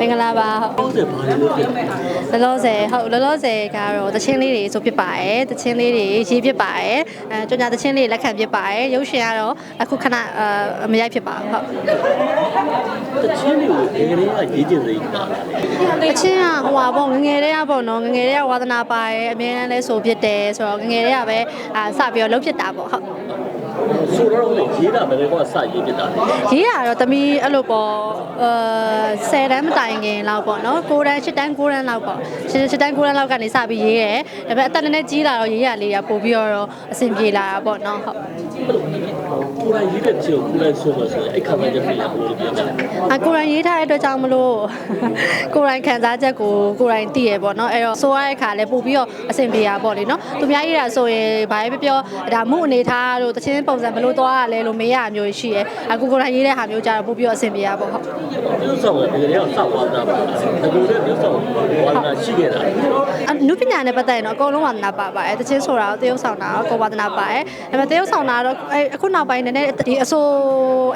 မင်္ဂလာပါဟုတ်ဟုတ်တယ်ဘာလို့လဲလောလောဆယ်ဟုတ်လောလောဆယ်ကတော့တချင်းလေးတွေဆိုဖြစ်ပါတယ်တချင်းလေးတွေရေးဖြစ်ပါတယ်အဲကြောညာတချင်းလေးလက်ခံဖြစ်ပါတယ်ရုပ်ရှင်ကတော့အခုခဏအမရိုက်ဖြစ်ပါဟုတ်တချင်းတွေကိုငယ်ကလေးကရေးကျင်စိတ်ပါလာတယ်တချင်းကဟိုပါပေါ့ငငယ်လေးကပေါ့နော်ငငယ်လေးကဝါသနာပါတယ်အမြဲတမ်းလဲဆိုဖြစ်တယ်ဆိုတော့ငငယ်လေးကပဲအာစပြီးတော့လှုပ်ဖြစ်တာပေါ့ဟုတ် ဆိုတော့လေရေးတာပဲလေကောစရေးပြတာလေရေးရတော့တမီအဲ့လိုပေါ့အဲ10တန်းမတိုင်ခင်လောက်ပေါ့နော်9တန်း10တန်း9တန်းလောက်ပေါ့10တန်း9တန်းလောက်ကနေစပြီးရေးရဲဒါပေမဲ့အသက်နည်းနည်းကြီးလာတော့ရေးရလေးရပို့ပြီးတော့အဆင်ပြေလာတာပေါ့နော်ဟုတ် ကိုယ်တိုင်ရေးတဲ့ချင်းကိုကိုယ်တိုင်ဆိုလို့ဆိုရင်အဲ့ခါမှကျပြန်ရလို့ပြောတယ်အကိုရိုင်းရေးထားတဲ့အတွက်ကြောင့်မလို့ကိုရိုင်းခံစားချက်ကိုကိုရိုင်းသိရပေါ့နော်အဲ့တော့ဆိုရတဲ့ခါလဲပို့ပြီးတော့အဆင်ပြေတာပေါ့လေနော်သူများရေးတာဆိုရင်ဘာပဲပြောပြောဒါမှုအနေထားတို့တချင်းပုံစံဘယ်လိုသွားရလဲလို့မေးရမျိုးရှိရဲအခုကိုရိုင်းရေးတဲ့ဟာမျိုးကြတော့ပို့ပြီးတော့အဆင်ပြေတာပေါ့ဟုတ်ဒီလိုဆောင်တယ်ငယ်ကလေးကစဝါတာပါတကူတဲ့ဒီဆောင်ဝါနာရှိခဲ့တာအနုပညာနဲ့ပတ်သက်ရင်တော့အကုန်လုံးဝါသနာပါပါတယ်တချင်းဆိုတာတော့တရုပ်ဆောင်တာတော့ကိုယ်ဝါသနာပါတယ်ဒါပေမဲ့တရုပ်ဆောင်တာတော့အဲအခုနောက်ပိုင်းနည်းနည်းဒီအဆို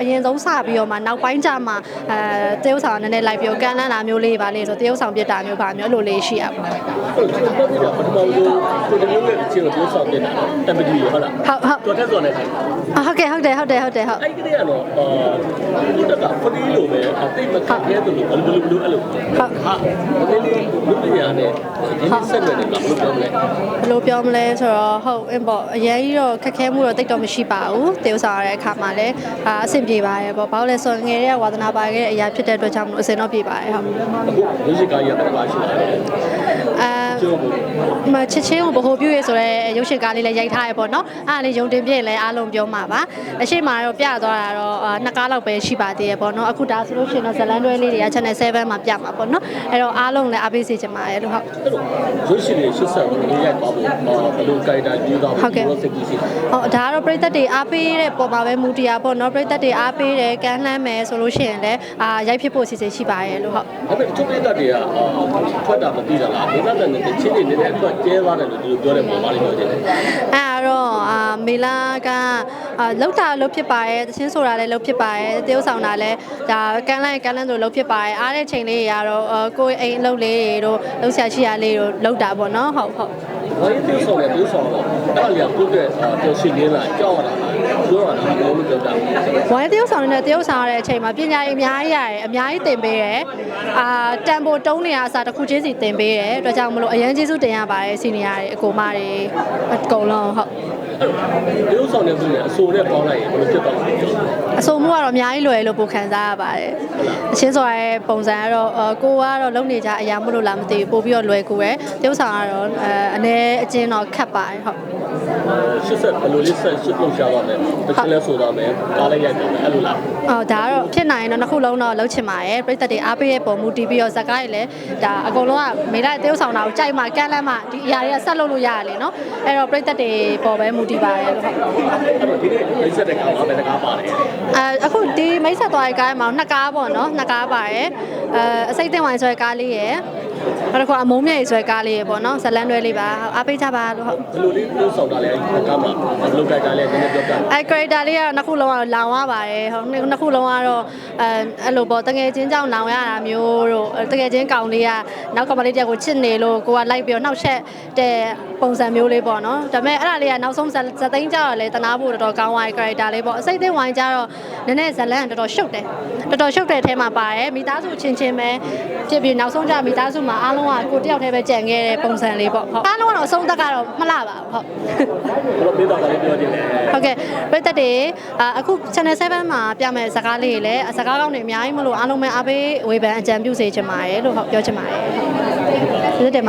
အရင်ဆုံးစပြီးတော့မှနောက်ပိုင်းကျမှအဲတရုပ်ဆောင်ကနည်းနည်းလိုက်ပြီးတော့ကန်လန်းလာမျိုးလေးပါလေဆိုတရုပ်ဆောင်ပြစ်တာမျိုးပါမျိုးအဲ့လိုလေးရှိရပါဟုတ်တယ်ပတ်ပြီးတော့ပထမဆုံးကိုတမျိုးရဲ့ချင်းကိုပြောဆောင်နေတာတမတီဟုတ်လားဟုတ်ဟုတ်တော်ထက်စော်နေတယ်အာဟုတ်ကဲ့ဟုတ်တယ်ဟုတ်တယ်ဟုတ်တယ်ဟုတ်အဲ့ဒီကလေးကတော့အာဒီတက်ကဖဒီလိုပဲအသိမခက်ခဲတယ်လို့ဘယ်လိုဘယ်လိုအဲ့လိုဟာဒီလေးလူပညာ နဲ့ဒီနေ့ဆက်နေတယ်လားဘယ်လိုပြောမလဲဘယ်လိုပြောမလဲဆိုတော့ဟုတ်အင်းပေါ့အရင်ကြီးတော့ခက်ခဲမှုတော့တိတ်တော့မရှိပါဘူးတရုပ်ဆောင်ရတဲ့အခါမှာလည်းအာအဆင်ပြေပါတယ်ပေါ့ဘာလို့လဲဆိုတော့ငယ်တဲ့ဝါသနာပါခဲ့တဲ့အရာဖြစ်တဲ့အတွက်ကြောင့်မလို့အဆင်တော့ပြေပါတယ်ဟုတ်အခုမူဇစ်ကားရတဲ့ပါရှိတယ်အဲ ကျော်ဘူးမချစ်ချင်းကိုဗဟိုပြုရဲဆိုတော့ရုပ်ရှင်ကားလေးလည်းရိုက်ထားရပေါ့နော်အားလည်းယုံတင်ပြည့်လည်းအားလုံးပြောမှာပါအရှိမတော့ပြသွားတာတော့အာနှစ်ကားလောက်ပဲရှိပါသေးရပေါ့နော်အခုဒါဆိုလို့ရှိရင်တော့ဇလန်တွဲလေးတွေက channel 7မှာပြမှာပေါ့နော်အဲ့တော့အားလုံးလည်းအားပေးစေချင်ပါတယ်လို့ဟုတ်အဲ့တော့ရုပ်ရှင်တွေရှစ်ဆက်ကိုရိုက်ပါဖို့ဘယ်လိုကြိုက်တာယူတာဘယ်လိုစိတ်ကူးရှိတာဟုတ်ဒါကတော့ပြိသက်တွေအားပေးတဲ့ပုံမှာပဲမူတရားပေါ့နော်ပြိသက်တွေအားပေးတယ်ကမ်းလှမ်းမယ်ဆိုလို့ရှိရင်လည်းအာရိုက်ဖြစ်ဖို့စီစဉ်ရှိပါတယ်လို့ဟုတ်အဲ့ဒါသူပိတ်တွေကထွက်တာမသိကြလားဒီကနေ့နဲ့ချင်းနေနေတဲ့အတွက်ကျဲသွားတယ်လို့သူပြောတယ်ပုံမှန်လေးပြောတယ်အဲ့ဒါတော့အာမေလာကအာလောက်တာလောက်ဖြစ်ပါတယ်တချင်းဆိုတာလည်းလောက်ဖြစ်ပါတယ်တရုပ်ဆောင်တာလည်းဒါကန်လိုက်ကန်လန်းဆိုလောက်ဖြစ်ပါတယ်အားတဲ့ချိန်လေးတွေကတော့အာကိုယ်အိမ်အလုပ်လေးတွေတို့လောက်ဆရာရှိရလေးတို့လောက်တာပေါ့နော်ဟုတ်ဟုတ်ဘာလို့သူဆောင်လဲသူဆောင်တော့အဲ့ဒါလေးကကိုယ့်ရဲ့တော်ရှိနေလားကြောက်ရတာလားပြောရတာဘယ် လိုပြောတာဝိုင်းတရုပ်ဆောင်နေတဲ့တရုပ်ဆောင်ရတဲ့အချိန်မှာပညာရေးအများကြီးရတယ်အများကြီးသင်ပေးတယ်အာတန်ဖိုတုံးနေရအစားတစ်ခုချင်းစီသင်ပေးတယ်အတွက်ကြောင့်မလို့အရန်ကျေးဇူးတင်ရပါတယ်စီနီယာတွေအကိုမတွေအကုန်လုံးဟုတ်ဒီလိုဆောင်နေပြီအဆိုနဲ့ပေါင်းလိုက်ရင်ဘယ်လိုဖြစ်သွားလဲပြော အဆိုမှုကတော့အများကြီးလွယ်လို့ပိုခံစားရပါတယ်အချင်းဆိုရတဲ့ပုံစံကတော့အာကိုကတော့လုံနေကြအရာမလို့လားမသိဘူးပို့ပြီးတော့လွယ်ကူတယ်တရုပ်ဆောင်ကတော့အဲအနေအချင်းတော့ခတ်ပါတယ်ဟုတ်ရှစ်ဆက်ဘယ်လိုလေးဆက်ရှစ်လုံးရှားသွားမယ်တစ်ချက်လဲဆိုသွားမယ်ကားလိုက်ရိုက်တယ်အဲ့လိုလားအော်ဒါကတော့ဖြစ်နိုင်ရင်တော့နှစ်ခုလုံးတော့လုံးချင်ပါတယ်ပြိသက်တွေအားပေးရဲ့ပုံမူတည်ပြီးတော့ဇက်ကားတွေလည်းဒါအကုန်လုံးကမေလာတရုပ်ဆောင်တာကိုကြိုက်မှကမ်းလမ်းမှဒီအရာတွေကဆက်လုပ်လို့ရရလေနော်အဲ့တော့ပြိသက်တွေပေါ်ပဲမူတည်ပါတယ်လို့ဟုတ်အဲ့တော့ဒီနေ့မိတ်ဆက်တဲ့ကားမှာပဲတကားပါတယ်အဲအခုဒီမိတ်ဆက်သွားတဲ့ကားမှာနှစ်ကားပေါ့နော်နှစ်ကားပါတယ်အဲအစိတ်တင်ဝိုင်းဆွဲကားလေးရယ်နောက်တစ်ခုအမုံမြဲဆွဲကားလေးရယ်ပေါ့နော်ဇလန်တွဲလေးပါအားပေးကြပါလို့ဟုတ်ဘယ်လိုလေးလို့ဆောင်တာလဲဒီကားမှာဘယ်လိုကြိုက်တာလဲနည်းနည်းပြောပြအဲ character လေးကတော့နှစ်ခုလုံးကတော့လောင်ရပါတယ်ဟုတ်နှစ်ခုလုံးကတော့အဲအဲ့လိုပေါ့တငယ်ချင်းကြောင့်လောင်ရတာမျိုးတို့တငယ်ချင်းကောင်လေးကနောက်ကမလေးတယောက်ကိုချစ်နေလို့ကိုကလိုက်ပြီးတော့နှောက်ချက်တဲ့ပုံစံမျိုးလေးပေါ့နော်ဒါပေမဲ့အဲ့ဒါလေးကနောက်ဆုံးဇက်သိန်းကြောက်လေတနာဖို့တော်တော်ကောင်းသွားတဲ့ character လေးပေါ့အစိတ်သိန်းဝိုင်းကြတော့နည်းနည်းဇလန်တော်တော်ရှုပ်တယ်တော်တော်ရှုပ်တဲ့အထဲမှာပါတယ်မိသားစုချင်းချင်းပဲဖြစ်ပြီးနောက်ဆုံးကြမိသားစုမှာအားလုံးကကိုတယောက်တည်းပဲကြံခဲ့တဲ့ပုံစံလေးပေါ့ဟုတ်အားလုံးကတော့အဆုံးသက်ကတော့မလှပါဘူးဟုတ်ဘယ်လိုပေးတော့လဲပြောခြင်းလဲဟုတ်ကဲ့ပရိသတ်တွေအာအခု channel 7မှာပြမယ်စကားလေးတွေလည်းစကားကောင်းတွေအများကြီးမလို့အားလုံးပဲအားပေးဝေဖန်အကြံပြုစေချင်ပါတယ်လို့ဟုတ်ပြောချင်ပါတယ်ဟုတ်ကျေးဇူးတင်ပါ